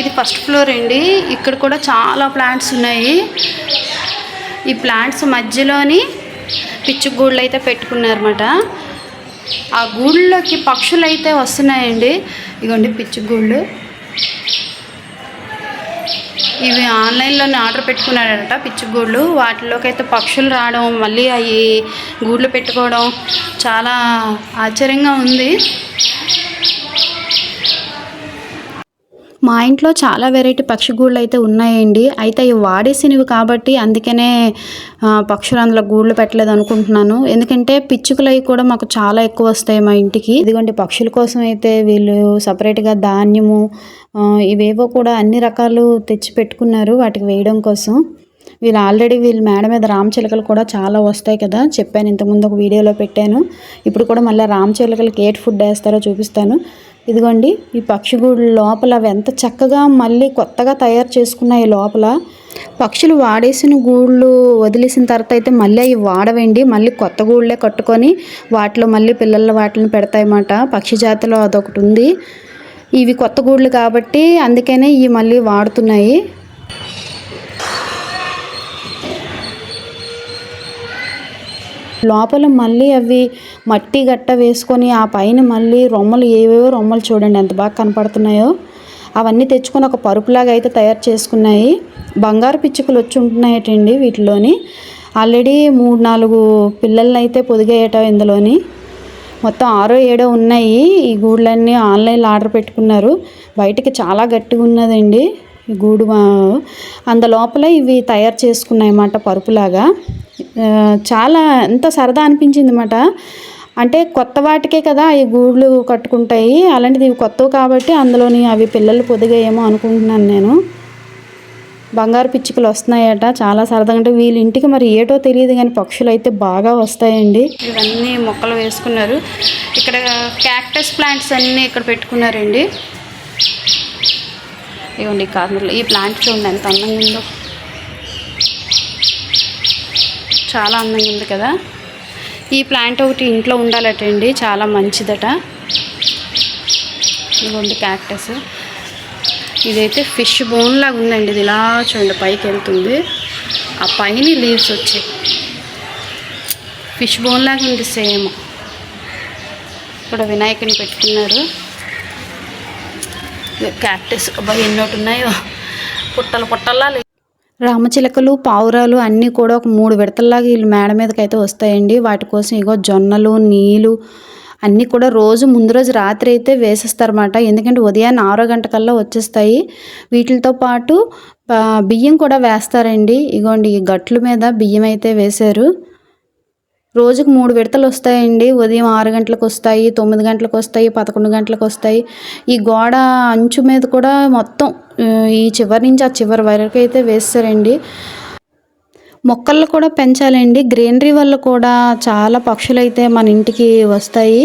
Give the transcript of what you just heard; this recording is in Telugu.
ఇది ఫస్ట్ ఫ్లోర్ అండి. ఇక్కడ కూడా చాలా ప్లాంట్స్ ఉన్నాయి. ఈ ప్లాంట్స్ మధ్యలోని పిచ్చి గూళ్ళు అయితే పెట్టుకున్నారన్నమాట. ఆ గూళ్ళలోకి పక్షులు అయితే వస్తున్నాయండి. ఇగోండి పిచ్చి గూళ్ళు. ఇవి ఆన్లైన్లోనే ఆర్డర్ పెట్టుకున్నాడట పిచ్చు గూళ్ళు. వాటిలోకి అయితే పక్షులు రావడం మళ్ళీ అవి గూళ్ళు పెట్టుకోవడం చాలా ఆశ్చర్యంగా ఉంది. మా ఇంట్లో చాలా వెరైటీ పక్షి గూళ్ళు అయితే ఉన్నాయండి. అయితే ఇవి వాడేసినవి కాబట్టి అందుకనే పక్షులు అందులో గూళ్ళు పెట్టలేదు అనుకుంటున్నాను ఎందుకంటే పిచ్చుకలు అవి కూడా మాకు చాలా ఎక్కువ వస్తాయి మా ఇంటికి. ఇదిగోండి పక్షుల కోసం అయితే వీళ్ళు సపరేట్గా ధాన్యము ఇవేవో కూడా అన్ని రకాలు తెచ్చి పెట్టుకున్నారు వాటికి వేయడం కోసం. వీళ్ళు ఆల్రెడీ వీళ్ళ మేడ మీద రామచిలకలు కూడా చాలా వస్తాయి కదా చెప్పాను ఇంతకుముందు ఒక వీడియోలో పెట్టాను. ఇప్పుడు కూడా మళ్ళీ రామచిలకలకి ఏట్ ఫుడ్ వేస్తారో చూపిస్తాను. ఇదిగోండి ఈ పక్షిగూడు లోపల అవి ఎంత చక్కగా మళ్ళీ కొత్తగా తయారు చేసుకున్నాయి లోపల. పక్షులు వాడేసిన గూళ్ళు వదిలేసిన తర్వాత అయితే మళ్ళీ అవి వాడవండి. మళ్ళీ కొత్త గూళ్ళే కట్టుకొని వాటిలో మళ్ళీ పిల్లల వాటిని పెడతాయన్నమాట. పక్షి జాతిలో అదొకటి ఉంది. ఇవి కొత్త గూళ్ళు కాబట్టి అందుకనే ఇవి మళ్ళీ వాడుతున్నాయి. లోపల మళ్ళీ అవి మట్టి గట్ట వేసుకొని ఆ పైన మళ్ళీ రొమ్మలు ఏవేవో రొమ్మలు చూడండి ఎంత బాగా కనపడుతున్నాయో. అవన్నీ తెచ్చుకొని ఒక పరుపులాగా అయితే తయారు చేసుకున్నాయి. బంగారు పిచ్చుకలు వచ్చి ఉంటున్నాయటండి వీటిలోని. ఆల్రెడీ మూడు నాలుగు పిల్లల్ని అయితే పొదిగేయటం ఇందులోని. మొత్తం ఆరో ఏడో ఉన్నాయి. ఈ గూళ్ళన్నీ ఆన్లైన్లో ఆర్డర్ పెట్టుకున్నారు. బయటికి చాలా గట్టిగా ఉన్నదండి ఈ గూడు. అందులోపల అంద లోపల ఇవి తయారు చేసుకున్నాయి అన్నమాట పరుపులాగా చాలా ఎంత సరదా అనిపించింది అన్నమాట అంటే కొత్త వాటికే కదా ఈ గూళ్ళు కట్టుకుంటాయి. అలాంటిది ఇవి కొత్తవి కాబట్టి అందులోని అవి పిల్లలు పొదిగాయేమో అనుకుంటున్నాను నేను. బంగారు పిచ్చుకలు వస్తున్నాయట. చాలా సరదాగా అంటే వీళ్ళ ఇంటికి మరి ఏటో తెలియదు కానీ పక్షులు అయితే బాగా వస్తాయండి. ఇవన్నీ మొక్కలు వేసుకున్నారు. ఇక్కడ క్యాక్టస్ ప్లాంట్స్ అన్నీ ఇక్కడ పెట్టుకున్నారండి. ఇవ్వండి కార్నర్లో. ఈ ప్లాంట్ చూడండి ఎంత అందంగా ఉందో. చాలా అందంగా ఉంది కదా. ఈ ప్లాంట్ ఒకటి ఇంట్లో ఉండాలటండి చాలా మంచిదట. ఇదిగోండి క్యాక్టస్. ఇదైతే ఫిష్ బోన్ లాగా ఉందండి ఇది ఇలా చూడండి పైకి వెళ్తుంది. ఆ పైన లీవ్స్ వచ్చాయి. ఫిష్ బోన్ లాగా ఉంది సేమ్. ఇక్కడ వినాయకుని పెట్టుకున్నారు. క్యాక్టస్. అబ్బాయి ఎన్నోటి ఉన్నాయో పుట్టలు పుట్టల్లా రామచిలకలు పావురాలు అన్నీ కూడా ఒక మూడు విడతల్లాగా వీళ్ళు మేడ మీదకి అయితే వస్తాయండి. వాటి కోసం ఇగో జొన్నలు నీళ్ళు అన్నీ కూడా రోజు ముందు రోజు రాత్రి అయితే వేసేస్తారన్నమాట. ఎందుకంటే ఉదయాన్నే ఆరో గంటకల్లా వచ్చేస్తాయి. వీటితో పాటు బియ్యం కూడా వేస్తారండి. ఇగోండి ఈ గట్ల మీద బియ్యం అయితే వేశారు. రోజుకు మూడు విడతలు వస్తాయండి. ఉదయం ఆరు గంటలకు వస్తాయి తొమ్మిది గంటలకు వస్తాయి పదకొండు గంటలకు వస్తాయి. ఈ గోడ అంచు మీద కూడా మొత్తం ఈ చివరి నుంచి ఆ చివరి వరకు అయితే వేస్తారండి. మొక్కలను కూడా పెంచాలండి. గ్రీనరీ వల్ల కూడా చాలా పక్షులు అయితే మన ఇంటికి వస్తాయి.